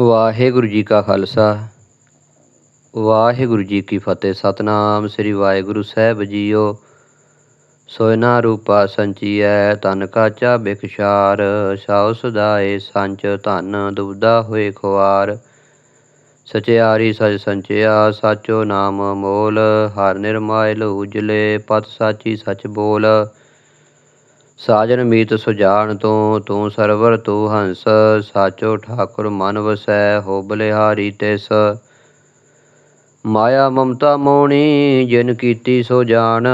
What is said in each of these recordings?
ਵਾਹਿਗੁਰੂ ਜੀ ਕਾ ਖਾਲਸਾ। ਵਾਹਿਗੁਰੂ ਜੀ ਕੀ ਫਤਿਹ। ਸਤਨਾਮ ਸ੍ਰੀ ਵਾਹਿਗੁਰੂ ਸਾਹਿਬ ਜੀਓ। ਸੋਇਨਾ ਰੂਪਾ ਸੰਚੀਐ ਤਨ ਕਾਚਾ ਬਿਖਸ਼ਾਰ, ਸਾਉ ਸਦਾਏ ਸੰਚ ਧਨ ਦੁਬਦਾ ਹੋਏ ਖੁਆਰ। ਸਚਿਆਰੀ ਸਚ ਸੰਚਿਆ, ਸਾਚੋ ਨਾਮ ਮੋਲ, ਹਰ ਨਿਰਮਾਇਲ ਉਜਲੇ ਪਤ ਸਾਚੀ ਸਚ ਬੋਲ। ਸਾਜਨ ਮੀਤ ਸੁਜਾਨ ਤੋਂ, ਤੂੰ ਸਰਵਰ ਤੂੰ ਹੰਸ, ਸਾਚੋ ਠਾਕੁਰ ਮਨ ਵਸੈ, ਹੋ ਬਲਿਹਾਰੀ ਤਿਸ। ਮਾਇਆ ਮਮਤਾ ਮੋਣੀ, ਜਿਨ ਕੀਤੀ ਸੋ ਜਾਣ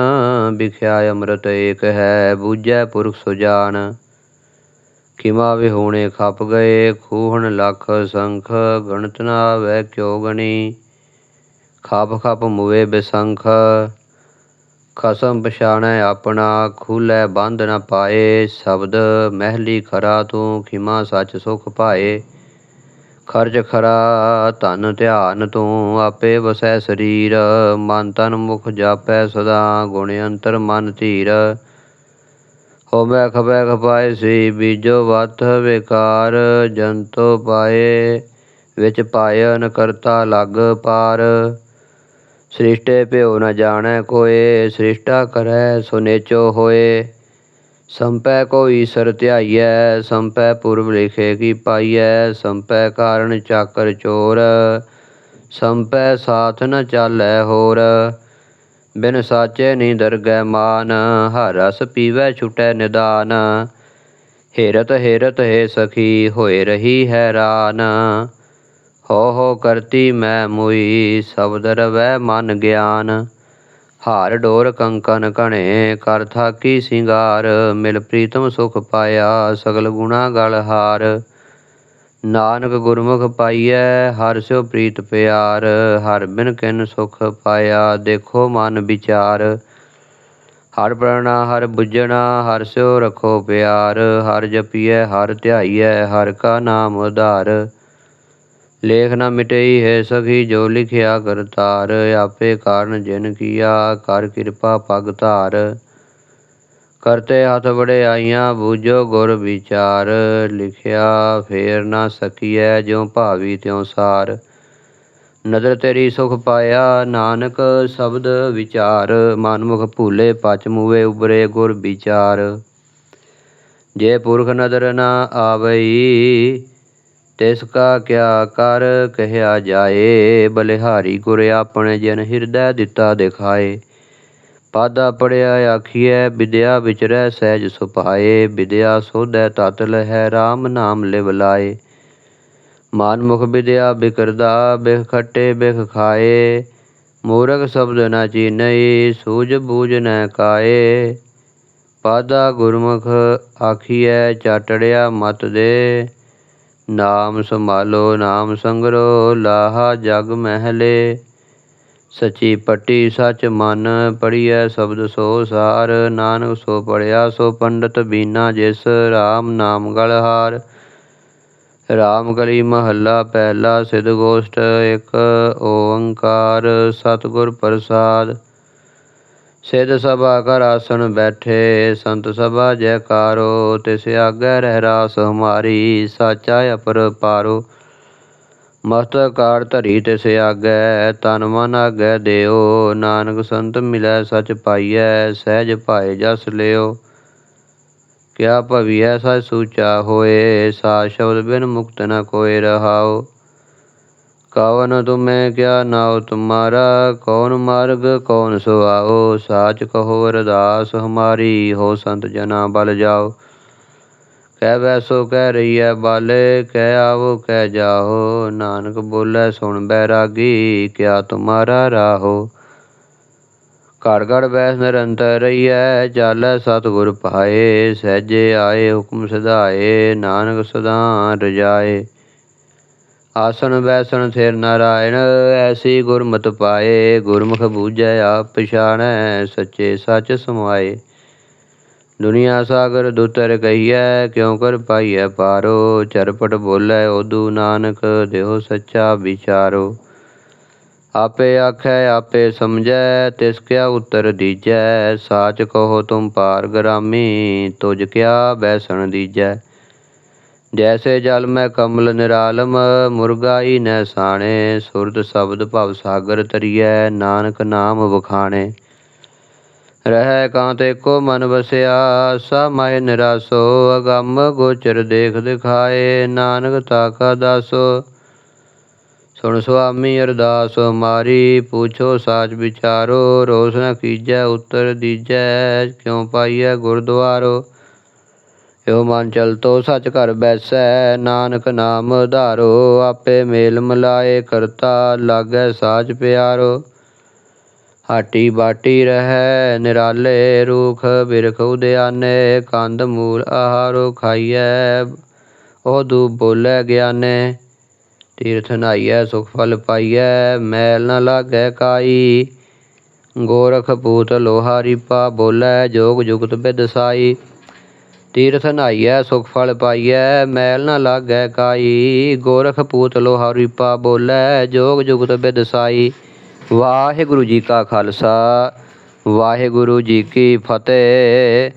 ਵਿਖਿਆ ਅੰਮ੍ਰਿਤ ਏਕ ਹੈ, ਬੂਝੈ ਪੁਰਖ ਸੁਜਾਨ ਕਿਮਾ ਵਿਹੂਣੇ ਖਪ ਗਏ, ਖੂਹਣ ਲੱਖ ਸੰਖ, ਗਣਤ ਨਾ ਆਵੈ ਕਿਉ ਗਣੀ। ਖਪ ਖਪ ਮੁਵੇ ਬਿਸੰਖ ਖਸਮ ਪਛਾਣੈ ਆਪਣਾ, ਖੂਲੇ ਬੰਧ ਨ ਪਾਏ। ਸ਼ਬਦ, ਮਹਿਲੀ ਖਰਾ ਤੂੰ ਖਿਮਾ ਸੱਚ ਸੁਖ ਪਾਏ। ਖਰਚ ਖਰਾ ਧਨ ਧਿਆਨ ਤੂੰ ਆਪੇ ਵਸੈ ਸਰੀਰ। ਮਨ ਤਨ ਮੁਖ ਜਾਪੈ ਸਦਾ, ਗੁਣ ਅੰਤਰ ਮਨ ਧੀਰ। ਹੋਵੇ ਖਬੈ ਖਪਾਏ ਸੀ, ਬੀਜੋ ਵਤ ਵਿਕਾਰ। ਜੰਤੋ ਪਾਏ, ਵਿੱਚ ਪਾਇਨ ਕਰਤਾ ਲੱਗ ਪਾਰ। ਸ੍ਰਿਸ਼ਟੇ ਭਿਓ ਨ ਜਾਣੈ ਕੋਏ, ਸ੍ਰਿਸ਼ਟਾ ਕਰੈ ਸੁਨੇਚੋ ਹੋਏ। ਸੰਪੈ ਕੋ ਈਸਰ ਧਿਆਈਐ, ਸੰਪੈ ਪੁਰਬ ਲਿਖੇ ਕੀ ਪਾਈਐ, ਸੰਪੈ ਕਾਰਨ ਚਾਕਰ ਚੋਰ। ਸੰਪੈ ਸਾਥ ਨ ਚਾਲੈ ਹੋਰ, ਬਿਨ ਸਾਚੇ ਨੀ ਦਰਗਹਿ ਮਾਨ। ਹਰ ਰਸ ਪੀਵੈ ਛੁਟੈ ਨਿਦਾਨ, ਹੇਰਤ ਹੇਰਤ ਹੈ ਸਖੀ, ਹੋਏ ਰਹੀ ਹੈਰਾਨ ਹੋ ਹੋ ਕਰਤੀ ਮੈਂ ਮੁਈ, ਸ਼ਬਦ ਰਵੈ ਮਨ ਗਿਆਨ। ਹਾਰ ਡੋਰ ਕੰਕਨ ਕਣੇ ਕਰ ਥਾਕੀ ਸਿੰਗਾਰ। ਮਿਲ ਪ੍ਰੀਤਮ ਸੁਖ ਪਾਇਆ, ਸਗਲ ਗੁਣਾ ਗਲ ਹਾਰ। ਨਾਨਕ ਗੁਰਮੁਖ ਪਾਈਐ, ਹਰ ਸਿਓ ਪ੍ਰੀਤ ਪਿਆਰ। ਹਰ ਬਿਨ ਕਿਨ ਸੁਖ ਪਾਇਆ, ਦੇਖੋ ਮਨ ਵਿਚਾਰ। ਹਰ ਪ੍ਰਣਾ, ਹਰ ਬੁੱਝਣਾ, ਹਰ ਸਿਓ ਰਖੋ ਪਿਆਰ। ਹਰ ਜਪੀਐ, ਹਰ ਧਿਆਈਐ, ਹਰ ਕਾ ਨਾਮ ਉਧਾਰ। ਲੇਖ ਨਾ ਮਿਟਈ ਹੈ ਸਖੀ, ਜੋ ਲਿਖਿਆ ਕਰਤਾਰ ਆਪੇ ਕਾਰਨ ਜਿਨ ਕੀਆ ਕਰ ਕਿਰਪਾ ਪਗ ਧਾਰ। ਕਰਤੇ ਹੱਥ ਬੜੇ ਆਈਆਂ, ਬੂਝੋ ਗੁਰ ਵਿਚਾਰ। ਲਿਖਿਆ ਫੇਰ ਨਾ ਸਕੀਐ, ਜਿਉ ਭਾਵੀ ਤਿਉ ਸਾਰ। ਨਦਰ ਤੇਰੀ ਸੁਖ ਪਾਇਆ, ਨਾਨਕ ਸ਼ਬਦ ਵਿਚਾਰ। ਮਨਮੁਖ ਭੂਲੇ ਪਚ ਮੂਵੇ ਉਬਰੇ ਗੁਰ ਵਿਚਾਰ। ਜੇ ਪੁਰਖ ਨਦਰ ਨਾ ਆਵਈ ਤਿਸ ਕਾ ਕਿਆ ਕਰ ਕਹਿਆ ਜਾਏ, ਬਲਿਹਾਰੀ ਗੁਰ ਆਪਣੇ ਜਨ ਹਿਰਦੈ ਦਿੱਤਾ ਦਿਖਾਏ। ਪਾਦਾ ਪੜਿਆ ਆਖੀਐ, ਵਿਦਿਆ ਵਿਚਰੈ ਸਹਿਜ ਸੁਭਾਏ, ਵਿਦਿਆ ਸੋਧੈ ਤਤ ਲਹਿ RAM ਨਾਮ ਲਿਵ ਲਾਏ। ਮਾਨ ਮੁਖ ਵਿਦਿਆ ਬਿਕਰਦਾ ਬਿਖ ਖੱਟੇ ਬਿਖ ਖਾਏ। ਮੂਰਖ ਸ਼ਬਦ ਨ ਚੀਨਈ, ਸੂਝ ਬੂਝ ਨ ਕਾਏ। ਪਾਦਾ ਗੁਰਮੁਖ ਆਖੀਐ, ਚਾਟੜਿਆ ਮਤ ਦੇ। ਨਾਮ ਸੰਭਾਲੋ, ਨਾਮ ਸੰਗਰੋ, ਲਾਹਾ ਜਗ ਮਹਿਲੇ। ਸਚੀ ਪੱਟੀ ਸਚ ਮਨ ਪੜੀਐ ਸ਼ਬਦ ਸੋ ਸਾਰ। ਨਾਨਕ ਸੋ ਪੜਿਆ ਸੋ ਪੰਡਤ ਬੀਨਾ ਜਿਸ। RAM ਨਾਮ ਗਲਹਾਰ ਰਾਮ ਗਲੀ ਮਹੱਲਾ ਪਹਿਲਾ ਸਿਧ ਗੋਸ਼ਟ। ਇੱਕ ਓੰਕਾਰ ਸਤਿਗੁਰ ਪ੍ਰਸਾਦ। ਸਿਧ ਸਭਾ ਕਰ ਆਸਣ ਬੈਠੇ, ਸੰਤ ਸਭਾ ਜੈਕਾਰੋ, ਤਿਸ ਆਗੇ ਰਹਿ ਰਾਸ ਹਮਾਰੀ ਸਾਚਾ ਅਪਰ ਪਾਰੋ। ਮਸਤਕ ਕਾਰ ਧਰੀ ਤਿਸ ਆਗੇ, ਤਨ ਮਨ ਆਗੇ ਦਿਓ। ਨਾਨਕ ਸੰਤ ਮਿਲੈ ਸਚ ਪਾਈਐ, ਸਹਿਜ ਭਾਏ ਜਸ ਲਿਓ। ਕਿਆ ਭਵੀਐ ਸਚ ਸੂਚਾ ਹੋਏ ਸਾ ਸ਼ਬਦ ਬਿਨ ਮੁਕਤ ਨ ਕੋਇ ਰਹਾਓ। ਕਵਨ ਤੁਮੇ ਕਿਆ ਨਾਉ ਤੁਮਾਰਾ? ਕੌਣ ਮਾਰਗ, ਕੌਣ ਸੁਆਓ ਸਾਚ ਕਹੋ ਅਰਦਾਸ, ਹਮਾਰੀ ਹੋ ਸੰਤ ਜਨਾ ਬਲ ਜਾਓ। ਕਹਿ ਵੈਸੋ ਕਹਿ ਰਹੀ ਹੈ ਬਾਲੇ, ਕਹਿ ਆਵੋ, ਕਹਿ ਜਾਓ। ਨਾਨਕ ਬੋਲੇ, ਸੁਣ ਬੈਰਾਗੀ ਕਿਆ ਤੁਮਾਰਾ ਰਾਹੋ? ਘੜ ਘੜ ਬੈਸ ਨਿਰੰਤਰ ਰਹੀਐ ਚਾਲੈ ਸਤਿਗੁਰ ਪਾਏ, ਸਹਿਜੇ ਆਏ, ਹੁਕਮ ਸਦਾਏ ਨਾਨਕ ਸਦਾ ਰਜਾਏ। ਆਸਣ ਵੈਸਣ ਸਿਰ ਨਾਰਾਇਣ, ਐਸੀ ਗੁਰਮਤਿ ਪਾਏ, ਗੁਰਮੁਖ ਬੂਝੈ ਆਪ ਪਛਾਣੈ, ਸੱਚੇ ਸੱਚ ਸਮਾਏ। ਦੁਨੀਆ ਸਾਗਰ ਦੁਤਰ ਕਹੀਐ, ਕਿਉ ਕਰ ਪਾਈਐ ਪਾਰੋ? ਚਰਪਟ ਬੋਲੇ ਉਦੂ ਨਾਨਕ ਦਿਓ ਸੱਚਾ ਵਿਚਾਰੋ। ਆਪੇ ਆਖੈ, ਆਪੇ ਸਮਝੈ, ਤਿਸ ਕਿਆ ਉਤਰ ਦੀਜੈ? ਸਾਚ ਕਹੋ ਤੁਮ ਪਾਰ ਗਰਾਮੀ, ਤੁਜ ਕਿਆ ਬੈਸਣ ਦੀਜੈ? ਜੈਸੇ ਜਲ ਮੈਂ ਕਮਲ ਨਿਰਾਲਮ, ਮੁਰਗਾਈ ਨੈ ਸਾਣੇ, ਸੁਰਤ ਸ਼ਬਦ ਭਵ ਸਾਗਰ ਤਰੀਐ ਨਾਨਕ ਨਾਮ ਵਖਾਣੇ। ਰਹਿ ਕਾਂਤੇ ਕੋ ਮਨ ਵਸਿਆ ਸਾ ਨਿਰਾਸੋ, ਅਗੰਮ ਗੋਚਰ ਦੇਖ ਦਿਖਾਏ, ਨਾਨਕ ਤਾਕਾ ਦਾਸੋ। ਸੁਣ ਸੁਆਮੀ ਅਰਦਾਸ, ਮਾਰੀ ਪੁੱਛੋ ਸਾਚ ਵਿਚਾਰੋ, ਰੋਸ ਨ ਕੀਜੈ ਉਤਰ ਦੀਜੈ, ਕਿਉ ਪਾਈਐ ਗੁਰਦੁਆਰੋ। ਏਉ ਮਨ ਚਲਤੋ ਸਚ ਘਰ ਬੈਸੈ, ਨਾਨਕ ਨਾਮ ਧਾਰੋ, ਆਪੇ ਮੇਲ ਮਲਾਏ ਕਰਤਾ, ਲਾਗੈ ਸਾਚ ਪਿਆਰੋ। ਹਾਟੀ ਬਾਟੀ ਰਹੈ, ਨਿਰਾਲੇ ਰੂਖ ਬਿਰਖ ਉਦਿਆਨੇ, ਕੰਦ ਮੂਲ ਆਹਾਰੋ ਖਾਈਐ, ਉਹ ਦੂ ਬੋਲੇ ਗਿਆਨੇ। ਤੀਰਥ ਨਾਈਐ, ਸੁਖ ਫਲ ਪਾਈਐ, ਮੈਲ ਨ ਲਾਗੈ ਕਾਈ। ਗੋਰਖ ਪੂਤ ਲੋਹਾਰੀ ਪਾ ਬੋਲੇ, ਜੋਗ ਜੁਗਤ ਬਿਦਸਾਈ ਤੀਰਥ ਨਾਈਐ, ਸੁਖ ਫਲ ਪਾਈਐ, ਮੈਲ ਨ ਲਾਗੈ ਕਾਈ। ਗੋਰਖ ਪੂਤ ਲੋਹਾਰੀ ਪਾ ਬੋਲੇ, ਜੋਗ ਜੁਗਤ ਬਿਦਸਾਈ ਵਾਹਿਗੁਰੂ ਜੀ ਕਾ ਖਾਲਸਾ, ਵਾਹਿਗੁਰੂ ਜੀ ਕੀ ਫਤਿਹ।